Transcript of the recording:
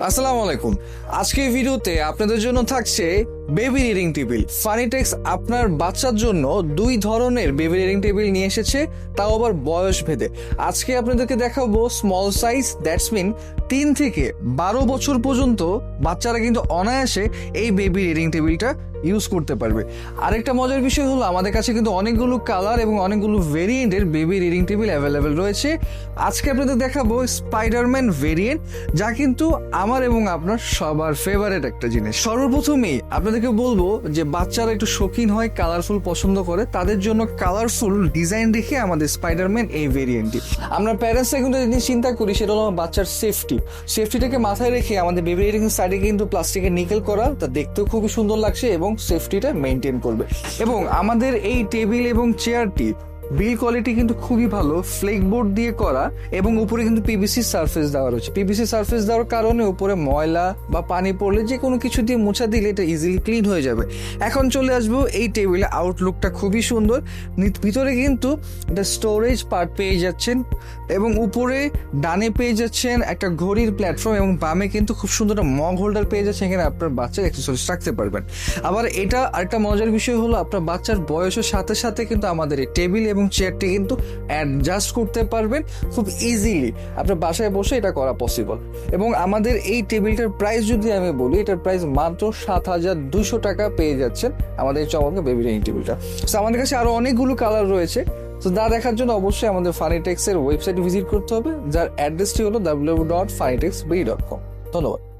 আসসালামু আলাইকুম আজকের ভিডিওতে আপনাদের জন্য থাকছে বেবি রিডিং টেবিল ফানিটেক্স আপনার বাচ্চার জন্য দুই ধরনের বেবি রিডিং টেবিল নিয়ে এসেছে, তাও আবার বয়স ভেদে। আজকে আপনাদেরকে দেখাবো স্মল সাইজ দ্যাটস মিন তিন থেকে বারো বছর পর্যন্ত বাচ্চারা কিন্তু অনায়াসে এই বেবি রিডিং টেবিলটা ইউজ করতে পারবে। আরেকটা মজার বিষয় হলো, আমাদের কাছে কিন্তু অনেকগুলো কালার এবং অনেকগুলো ভেরিয়েন্টের বেবি রিডিং টেবিল অ্যাভেলেবেল রয়েছে। আজকে আপনাদের দেখাবো স্পাইডারম্যান ভেরিয়েন্ট যা কিন্তু আমার এবং আপনার সবার ফেভারেট একটা জিনিস। সর্বপ্রথমেই আপনাদেরকে বলব যে, বাচ্চারা একটু শৌখিন হয় কালারফুল পছন্দ করে, তাদের জন্য কালারফুল ডিজাইন রেখে আমাদের স্পাইডারম্যান এই ভেরিয়েন্টটি আমরা প্যারেন্টসরা কিন্তু যদি চিন্তা করি, সেটা হলো বাচ্চার সেফটি সেফটিটাকে মাথায় রেখে আমাদের বেবি রিডিং সাইডে কিন্তু প্লাস্টিকের নিকেল করা, তা দেখতেও খুবই সুন্দর লাগছে এবং সেফটিটা মেনটেন করবে। এবং আমাদের এই টেবিল এবং চেয়ারটি বিল কোয়ালিটি কিন্তু খুবই ভালো, ফ্লেক বোর্ড দিয়ে করা এবং উপরে কিন্তু পিভিসি সারফেস দেওয়া রয়েছে। পিভিসি সারফেস দেওয়ার কারণে উপরে ময়লা বা পানি পড়লে যে কোনো কিছু দিয়ে মোছা দিলে এটা ইজিলি ক্লিন হয়ে যাবে। এখন চলে আসব এই টেবিলে আউটলুকটা খুবই সুন্দর। ভিতরে কিন্তু এটা স্টোরেজ পার্ট পেয়ে যাচ্ছেন এবং উপরে ডানে পেয়ে যাচ্ছেন একটা ঘড়ির প্ল্যাটফর্ম এবং বামে কিন্তু খুব সুন্দর একটা মগ হোল্ডার পেয়ে যাচ্ছেন। এখানে আপনার বাচ্চার অ্যাক্সেসরিজ রাখতে পারবেন। আবার এটা আরেকটা মজার বিষয় হলো, আপনার বাচ্চার বয়সের সাথে সাথে কিন্তু আমাদের এই টেবিল এবং চেয়ারটি কিন্তু অ্যাডজাস্ট করতে পারবেন খুব ইজিলি আপনার বাসায় বসে এটা করা পসিবল এবং আমাদের এই টেবিলটার প্রাইস যদি আমি বলি, এটার প্রাইস মাত্র সাত হাজার দুশো টাকা পেয়ে যাচ্ছেন আমাদের চমৎকার বেবি ডাইনিং টেবিলটা। সো আমাদের কাছে আরও অনেকগুলো কালার রয়েছে। তো তা দেখার জন্য অবশ্যই আমাদের ফানিটেক্সের ওয়েবসাইট ভিজিট করতে হবে, যার অ্যাড্রেসটি হলো W dot funitex B dot com ধন্যবাদ।